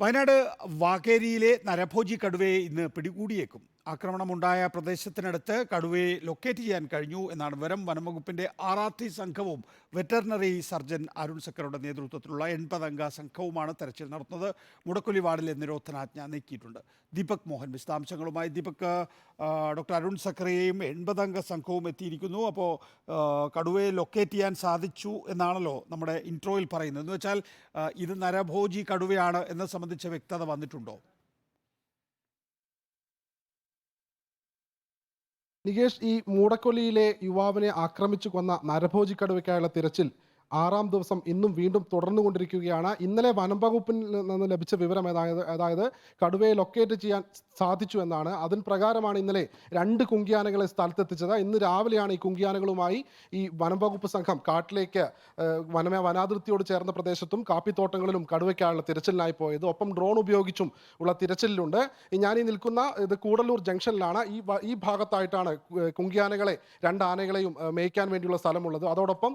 വയനാട് വാകേരിയിലെ നരഭോജി കടുവയെ ഇന്ന് പിടികൂടിയേക്കും. ആക്രമണമുണ്ടായ പ്രദേശത്തിനടുത്ത് കടുവയെ ലൊക്കേറ്റ് ചെയ്യാൻ കഴിഞ്ഞു എന്നാണ് വിവരം വനംവകുപ്പിന്റെ ആറാത്തി സംഘവും വെറ്ററിനറി സർജൻ അരുൺ സക്കറുടെ നേതൃത്വത്തിലുള്ള എൺപതംഗ സംഘവുമാണ് തെരച്ചിൽ നടത്തുന്നത്. മുടക്കുലി വാർഡിലെ നിരോധനാജ്ഞ നീക്കിയിട്ടുണ്ട്. ദീപക് മോഹൻ വിശദാംശങ്ങളുമായി ദീപക് ഡോക്ടർ അരുൺ സക്കറിയെയും എൺപതംഗ സംഘവും എത്തിയിരിക്കുന്നു. അപ്പോൾ കടുവയെ ലൊക്കേറ്റ് ചെയ്യാൻ സാധിച്ചു എന്നാണല്ലോ നമ്മുടെ ഇൻട്രോയിൽ പറയുന്നത്. എന്ന് വെച്ചാൽ ഇത് നരഭോജി കടുവയാണ് എന്നത് സംബന്ധിച്ച വ്യക്തത വന്നിട്ടുണ്ടോ? നികേഷ് ഈ മൂടക്കൊല്ലിയിലെ യുവാവിനെ ആക്രമിച്ചു കൊന്ന നരഭോജി കടുവയ്ക്കായുള്ള തിരച്ചിൽ ആറാം ദിവസം ഇന്നും വീണ്ടും തുടർന്നു കൊണ്ടിരിക്കുകയാണ് ഇന്നലെ വനം വകുപ്പിൽ നിന്ന് ലഭിച്ച വിവരം അതായത് അതായത് കടുവയെ ലൊക്കേറ്റ് ചെയ്യാൻ സാധിച്ചു എന്നാണ്. അതിൻ പ്രകാരമാണ് ഇന്നലെ രണ്ട് കുങ്കിയാനകളെ സ്ഥലത്തെത്തിച്ചത്. ഇന്ന് രാവിലെയാണ് ഈ കുങ്കിയാനകളുമായി ഈ വനം വകുപ്പ് സംഘം കാട്ടിലേക്ക് വനമേ വനാതിർത്തിയോട് ചേർന്ന പ്രദേശത്തും കാപ്പിത്തോട്ടങ്ങളിലും കടുവയ്ക്കായുള്ള തിരച്ചിലിനായി പോയത്. ഒപ്പം ഡ്രോൺ ഉപയോഗിച്ചും ഉള്ള തിരച്ചിലുണ്ട് ഞാൻ ഈ നിൽക്കുന്ന ഇത് കൂടല്ലൂർ ജംഗ്ഷനിലാണ്. ഈ ഈ ഭാഗത്തായിട്ടാണ് കുങ്കിയാനകളെ രണ്ട് ആനകളെയും മേയ്ക്കാൻ വേണ്ടിയുള്ള സ്ഥലമുള്ളത്. അതോടൊപ്പം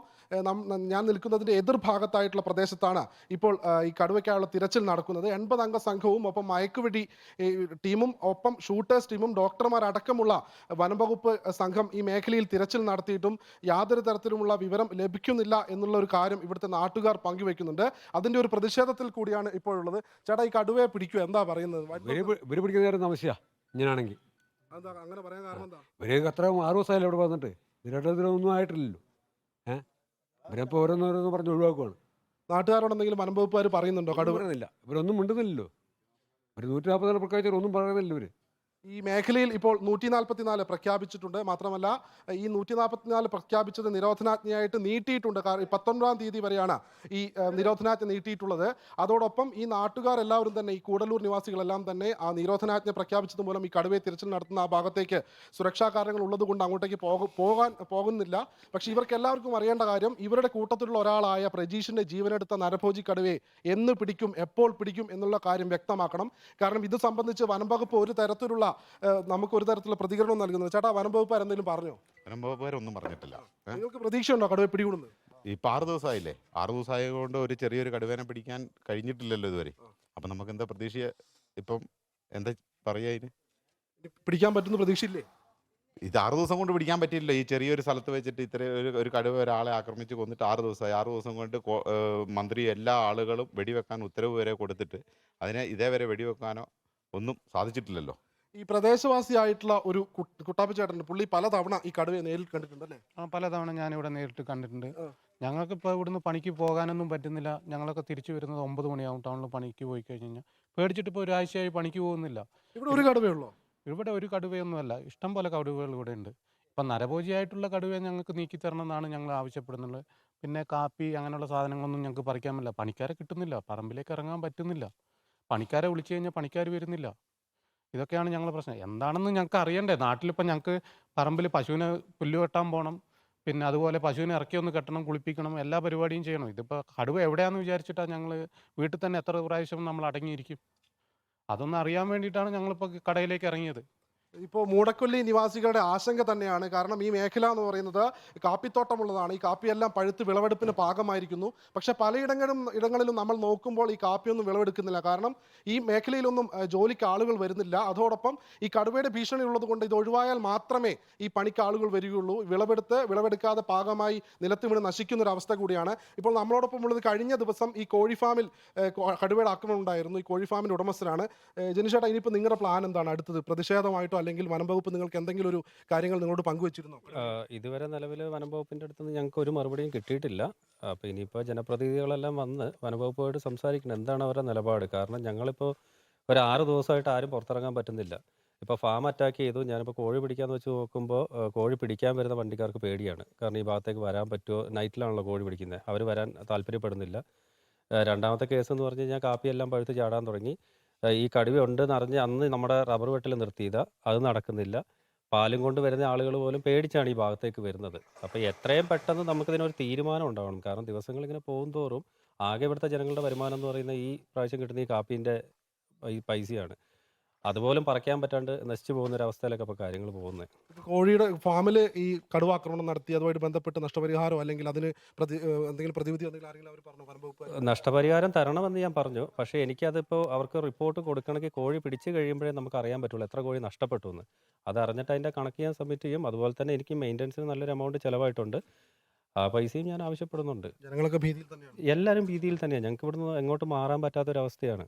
ഞാൻ നിൽക്കുന്നതിന്റെ എതിർഭാഗത്തായിട്ടുള്ള പ്രദേശത്താണ് ഇപ്പോൾ ഈ കടുവയ്ക്കായുള്ള തിരച്ചിൽ നടക്കുന്നത്. എൺപത് അംഗ സംഘവും ഒപ്പം മയക്കുവെടി ടീമും ഒപ്പം ഷൂട്ടേഴ്സ് ടീമും ഡോക്ടർമാരടക്കമുള്ള വനംവകുപ്പ് സംഘം ഈ മേഖലയിൽ തിരച്ചിൽ നടത്തിയിട്ടും യാതൊരു തരത്തിലുമുള്ള വിവരം ലഭിക്കുന്നില്ല എന്നുള്ള ഒരു കാര്യം ഇവിടുത്തെ നാട്ടുകാർ പങ്കുവെക്കുന്നുണ്ട്. അതിന്റെ ഒരു പ്രതിഷേധത്തിൽ കൂടിയാണ് ഇപ്പോഴുള്ളത്. ചേട്ടാ ഈ കടുവയെ പിടിക്കുക എന്താ പറയുന്നത്? ഇവർ പി- ഇവർ പിടിക്കുന്നതായിരുന്നു ഇങ്ങനെയാണെങ്കിൽ എന്താ അങ്ങനെ പറയാൻ കാരണം എന്താ? ഇവർ അത്ര ആറ് ദിവസമായാലും ഇവിടെ വന്നിട്ട്. ഇതിനൊന്നും ആയിട്ടില്ലല്ലോ. ഇവരപ്പോൾ ഓരോന്നോരോന്ന് പറഞ്ഞ് ഒഴിവാക്കുവാണ്. നാട്ടുകാരോട് എന്തെങ്കിലും വനംവകുപ്പുകാർ പറയുന്നുണ്ടോ കടുവ? പറയുന്നില്ല ഇവരൊന്നും മിണ്ടുന്നില്ലല്ലോ. ഒരു നൂറ്റി നാൽപ്പത് പ്രഖ്യാപിച്ചാൽ ഒന്നും പറയുന്നില്ല ഇവർ. ഈ മേഖലയിൽ ഇപ്പോൾ നൂറ്റി നാൽപ്പത്തിനാല് പ്രഖ്യാപിച്ചിട്ടുണ്ട്. മാത്രമല്ല ഈ നൂറ്റി നാൽപ്പത്തിനാല് പ്രഖ്യാപിച്ചത് നിരോധനാജ്ഞയായിട്ട് നീട്ടിയിട്ടുണ്ട്. കാരണം പത്തൊൻപതാം തീയതി വരെയാണ് ഈ നിരോധനാജ്ഞ നീട്ടിയിട്ടുള്ളത്. അതോടൊപ്പം ഈ നാട്ടുകാർ എല്ലാവരും തന്നെ ഈ കൂടലൂർ നിവാസികളെല്ലാം തന്നെ ആ നിരോധനാജ്ഞ പ്രഖ്യാപിച്ചത് മൂലം ഈ കടുവയെ തിരച്ചിൽ നടത്തുന്ന ആ ഭാഗത്തേക്ക് സുരക്ഷാ കാരണങ്ങൾ ഉള്ളത് കൊണ്ട് അങ്ങോട്ടേക്ക് പോക പോകാൻ പോകുന്നില്ല. പക്ഷേ ഇവർക്ക് എല്ലാവർക്കും അറിയേണ്ട കാര്യം ഇവരുടെ കൂട്ടത്തിലുള്ള ഒരാളായ പ്രജീഷിന്റെ ജീവനെടുത്ത നരഭോജി കടുവയെ എന്ന് പിടിക്കും എപ്പോൾ പിടിക്കും എന്നുള്ള കാര്യം വ്യക്തമാക്കണം. കാരണം ഇത് സംബന്ധിച്ച് വനം വകുപ്പ് ഒരു തരത്തിലുള്ള നമുക്ക് ഒരു തരത്തിലുള്ള പ്രതികരണം നൽകുന്നത്. ചേട്ടാ വനം എന്തെങ്കിലും പറഞ്ഞോ? അനുഭവക്കാരൊന്നും പറഞ്ഞിട്ടില്ല. നിങ്ങൾക്ക് നിങ്ങൾക്ക് പ്രതീക്ഷയുണ്ടോ കടുവയെ പിടികൂടുന്നത്? ഇപ്പൊ ആറ് ദിവസമായില്ലേ? ആറ് ദിവസമായ കൊണ്ട് ഒരു ചെറിയൊരു കടുവേനെ പിടിക്കാൻ കഴിഞ്ഞിട്ടില്ലല്ലോ ഇതുവരെ. അപ്പൊ നമുക്ക് എന്താ പ്രതീക്ഷ? ഇപ്പം എന്താ പറയാ ഇതിന് ഇനി പിടിക്കാൻ പറ്റുന്ന പ്രതീക്ഷയില്ലേ? ഇത് ആറ് ദിവസം കൊണ്ട് പിടിക്കാൻ പറ്റില്ല ഈ ചെറിയൊരു സ്ഥലത്ത് വെച്ചിട്ട് ഇത്ര ഒരു ഒരു കടുവ ഒരാളെ ആക്രമിച്ച് കൊന്നിട്ട് ആറ് ദിവസമായി. ആറ് ദിവസം കൊണ്ട് കോ- ഏഹ് മന്ത്രി എല്ലാ ആളുകളും വെടിവെക്കാൻ ഉത്തരവ് വരെ കൊടുത്തിട്ട് അതിനെ ഇതേവരെ വെടിവെക്കാനോ ഒന്നും സാധിച്ചിട്ടില്ലല്ലോ. ഈ പ്രദേശവാസിയായിട്ടുള്ള ഒരു കുട്ടാപ്പ ചേട്ടൻ പുള്ളി പലതവണ ഈ കടുവയെ നേരിൽ കണ്ടിട്ടുണ്ട് അല്ലേ ആ പലതവണ ഇവിടെ നേരിട്ട് കണ്ടിട്ടുണ്ട്. ഞങ്ങൾക്ക് ഇപ്പൊ ഇവിടുന്ന് പണിക്ക് പോകാനൊന്നും പറ്റുന്നില്ല. ഞങ്ങളൊക്കെ തിരിച്ചു വരുന്നത് ഒമ്പത് മണിയാവും ടൗണിൽ പണിക്ക് പോയി കഴിഞ്ഞ് കഴിഞ്ഞാൽ പേടിച്ചിട്ട് ഇപ്പോൾ ഒരാഴ്ചയായി പണിക്ക് പോകുന്നില്ല. ഇവിടെ ഒരു കടുവയുള്ളോ ഇവിടെ ഒരു കടുവയൊന്നുമല്ല. ഇഷ്ടം പോലെ കടുവകൾ ഇവിടെ ഉണ്ട്. ഇപ്പം നരഭോജിയായിട്ടുള്ള കടുവയെ ഞങ്ങൾക്ക് നീക്കി തരണം എന്നാണ് ഞങ്ങൾ ആവശ്യപ്പെടുന്നത്. പിന്നെ കാപ്പി അങ്ങനെയുള്ള സാധനങ്ങളൊന്നും ഞങ്ങൾക്ക് പറിക്കാൻ പറ്റില്ല. പണിക്കാരെ കിട്ടുന്നില്ല. പറമ്പിലേക്ക് ഇറങ്ങാൻ പറ്റുന്നില്ല. പണിക്കാരെ വിളിച്ചു കഴിഞ്ഞാൽ പണിക്കാർ വരുന്നില്ല. ഇതൊക്കെയാണ് ഞങ്ങളുടെ പ്രശ്നം. എന്താണെന്ന് ഞങ്ങൾക്ക് അറിയണ്ടേ? നാട്ടിലിപ്പോൾ ഞങ്ങൾക്ക് പറമ്പിൽ പശുവിനെ പുല്ല് വെട്ടാൻ പോകണം. പിന്നെ അതുപോലെ പശുവിനെ ഇറക്കി ഒന്ന് കെട്ടണം കുളിപ്പിക്കണം എല്ലാ പരിപാടിയും ചെയ്യണം. ഇതിപ്പോൾ കടുവ എവിടെയാണെന്ന് വിചാരിച്ചിട്ടാണ് ഞങ്ങൾ വീട്ടിൽ തന്നെ എത്ര പ്രാവശ്യം നമ്മൾ അടങ്ങിയിരിക്കും? അതൊന്നും അറിയാൻ വേണ്ടിയിട്ടാണ് ഞങ്ങളിപ്പോൾ കടയിലേക്ക് ഇറങ്ങിയത്. ഇപ്പോൾ മൂടക്കൊല്ലി നിവാസികളുടെ ആശങ്ക തന്നെയാണ്. കാരണം ഈ മേഖല എന്ന് പറയുന്നത് കാപ്പിത്തോട്ടമുള്ളതാണ്. ഈ കാപ്പിയെല്ലാം പഴുത്ത് വിളവെടുപ്പിന് പാകമായിരിക്കുന്നു. പക്ഷേ പലയിടങ്ങളും ഇടങ്ങളിലും നമ്മൾ നോക്കുമ്പോൾ ഈ കാപ്പിയൊന്നും വിളവെടുക്കുന്നില്ല. കാരണം ഈ മേഖലയിലൊന്നും ജോലിക്ക് ആളുകൾ വരുന്നില്ല. അതോടൊപ്പം ഈ കടുവയുടെ ഭീഷണി ഉള്ളത് കൊണ്ട് ഇത് ഒഴിവായാൽ മാത്രമേ ഈ പണിക്ക് ആളുകൾ വരികയുള്ളൂ. വിളവെടുത്ത് വിളവെടുക്കാതെ പാകമായി നിലത്ത് വീണ് നശിക്കുന്ന ഒരു അവസ്ഥ കൂടിയാണ്. ഇപ്പോൾ നമ്മളോടൊപ്പം ഉള്ളത് കഴിഞ്ഞ ദിവസം ഈ കോഴി ഫാമിൽ കടുവയുടെ ആക്രമണം ഉണ്ടായിരുന്നു. ഈ കോഴി ഫാമിന്റെ ഉടമസ്ഥനാണ് ജനിഷേട്ടാ ഇനിയിപ്പോൾ നിങ്ങളുടെ പ്ലാൻ എന്താണ്? അടുത്തത് പ്രതിഷേധമായിട്ടോ അല്ലെങ്കിൽ വനം വകുപ്പ് നിങ്ങൾക്ക് എന്തെങ്കിലും ഒരു കാര്യങ്ങൾ നിങ്ങളോട് പങ്കുവച്ചിരുന്നോ? ഇതുവരെ നിലവിൽ വനംവകുപ്പിന്റെ അടുത്ത് നിന്ന് ഞങ്ങൾക്ക് ഒരു മറുപടിയും കിട്ടിയിട്ടില്ല. അപ്പോൾ ഇനിയിപ്പോൾ ജനപ്രതിനിധികളെല്ലാം വന്ന് വനംവകുപ്പുമായിട്ട് സംസാരിക്കണം. എന്താണ് അവരുടെ നിലപാട്? കാരണം ഞങ്ങളിപ്പോൾ ഒരു ആറ് ദിവസമായിട്ട് ആരും പുറത്തിറങ്ങാൻ പറ്റുന്നില്ല. ഇപ്പോൾ ഫാം അറ്റാക്ക് ചെയ്തു. ഞാനിപ്പോൾ കോഴി പിടിക്കാന്ന് വെച്ച് നോക്കുമ്പോൾ കോഴി പിടിക്കാൻ വരുന്ന വണ്ടിക്കാർക്ക് പേടിയാണ്. കാരണം ഈ ഭാഗത്തേക്ക് വരാൻ പറ്റുമോ നൈറ്റിലാണല്ലോ കോഴി പിടിക്കുന്നത് അവർ വരാൻ താല്പര്യപ്പെടുന്നില്ല. രണ്ടാമത്തെ കേസ് എന്ന് പറഞ്ഞു കഴിഞ്ഞാൽ കാപ്പിയെല്ലാം പഴുത്ത് ചാടാൻ തുടങ്ങി. ഈ കടുവ ഉണ്ടെന്ന് അറിഞ്ഞ് അന്ന് നമ്മുടെ റബ്ബർ വെട്ടിൽ നിർത്തിയതാ. അത് നടക്കുന്നില്ല. പാലും കൊണ്ട് വരുന്ന ആളുകൾ പോലും പേടിച്ചാണ് ഈ ഭാഗത്തേക്ക് വരുന്നത്. അപ്പോൾ എത്രയും പെട്ടെന്ന് നമുക്കിതിനൊരു തീരുമാനം ഉണ്ടാവണം. കാരണം ദിവസങ്ങൾ ഇങ്ങനെ പോകും തോറും ആകെ ഇവിടുത്തെ ജനങ്ങളുടെ വരുമാനം എന്ന് പറയുന്ന ഈ പ്രാവശ്യം കിട്ടുന്ന ഈ കാപ്പീന്റെ ഈ പൈസയാണ്. അതുപോലും പറിക്കാൻ പറ്റാണ്ട് നശിച്ചു പോകുന്ന ഒരു അവസ്ഥയിലൊക്കെ ഇപ്പോൾ കാര്യങ്ങൾ പോകുന്നത് കോഴിയുടെ ഫാമിൽ ഈ കടുവാക്രമണം നടത്തി അതുമായിട്ട് ബന്ധപ്പെട്ട് നഷ്ടപരിഹാരം അല്ലെങ്കിൽ അതിന് പ്രതി എന്തെങ്കിലും പ്രതിവിധി എന്തെങ്കിലും ആരെങ്കിലും അവർ പറഞ്ഞു? വനംവകുപ്പ് നഷ്ടപരിഹാരം തരണമെന്ന് ഞാൻ പറഞ്ഞു. പക്ഷേ എനിക്കതിപ്പോൾ അവർക്ക് റിപ്പോർട്ട് കൊടുക്കണമെങ്കിൽ കോഴി പിടിച്ചു കഴിയുമ്പോഴേ നമുക്ക് അറിയാൻ പറ്റുള്ളൂ എത്ര കോഴി നഷ്ടപ്പെട്ടു എന്ന്. അത് അറിഞ്ഞിട്ട് അതിന്റെ കണക്ക് ഞാൻ സബ്മിറ്റ് ചെയ്യും. അതുപോലെ തന്നെ എനിക്ക് മെയിന്റനൻസിന് നല്ലൊരു എമൗണ്ട് ചിലവായിട്ടുണ്ട്. ആ പൈസയും ഞാൻ ആവശ്യപ്പെടുന്നുണ്ട്. ജനങ്ങളൊക്കെ ഭീതിയിൽ തന്നെയാണ്. എല്ലാവരും ഭീതിയിൽ തന്നെയാണ്. ഞങ്ങൾക്ക് ഇവിടുന്ന് എങ്ങോട്ട് മാറാൻ പറ്റാത്തൊരവസ്ഥയാണ്.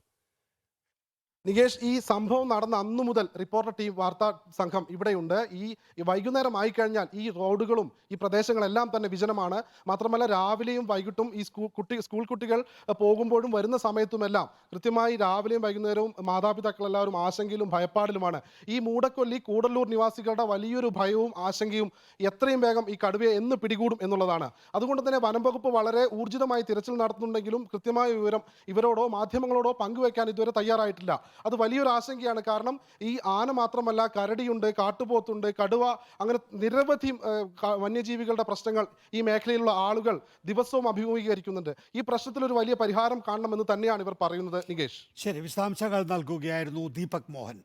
നികേഷ് ഈ സംഭവം നടന്ന അന്നു മുതൽ റിപ്പോർട്ടർ ടീം വാർത്താ സംഘം ഇവിടെയുണ്ട്. ഈ വൈകുന്നേരം ആയിക്കഴിഞ്ഞാൽ ഈ റോഡുകളും ഈ പ്രദേശങ്ങളെല്ലാം തന്നെ വിജനമാണ്. മാത്രമല്ല രാവിലെയും വൈകിട്ടും ഈ സ്കൂൾ കുട്ടി സ്കൂൾ കുട്ടികൾ പോകുമ്പോഴും വരുന്ന സമയത്തുമെല്ലാം കൃത്യമായി രാവിലെയും വൈകുന്നേരവും മാതാപിതാക്കൾ എല്ലാവരും ആശങ്കയിലും ഭയപ്പാടിലുമാണ്. ഈ മൂടക്കൊല്ലി കൂടല്ലൂർ നിവാസികളുടെ വലിയൊരു ഭയവും ആശങ്കയും എത്രയും വേഗം ഈ കടുവയെ എന്ന് പിടികൂടും എന്നുള്ളതാണ്. അതുകൊണ്ട് തന്നെ വനം വകുപ്പ് വളരെ ഊർജിതമായി തിരച്ചിൽ നടത്തുന്നുണ്ടെങ്കിലും കൃത്യമായ വിവരം ഇവരോടോ മാധ്യമങ്ങളോടോ പങ്കുവയ്ക്കാൻ ഇതുവരെ തയ്യാറായിട്ടില്ല. അത് വലിയൊരു ആശങ്കയാണ്. കാരണം ഈ ആന മാത്രമല്ല കരടിയുണ്ട് കാട്ടുപോത്തുണ്ട് കടുവ അങ്ങനെ നിരവധി വന്യജീവികളുടെ പ്രശ്നങ്ങൾ ഈ മേഖലയിലുള്ള ആളുകൾ ദിവസവും അഭിമുഖീകരിക്കുന്നുണ്ട്. ഈ പ്രശ്നത്തിൽ ഒരു വലിയ പരിഹാരം കാണണമെന്ന് തന്നെയാണ് ഇവർ പറയുന്നത്. നികേഷ്. ശരി വിശദാംശങ്ങൾ നൽകുകയായിരുന്നു ദീപക് മോഹൻ.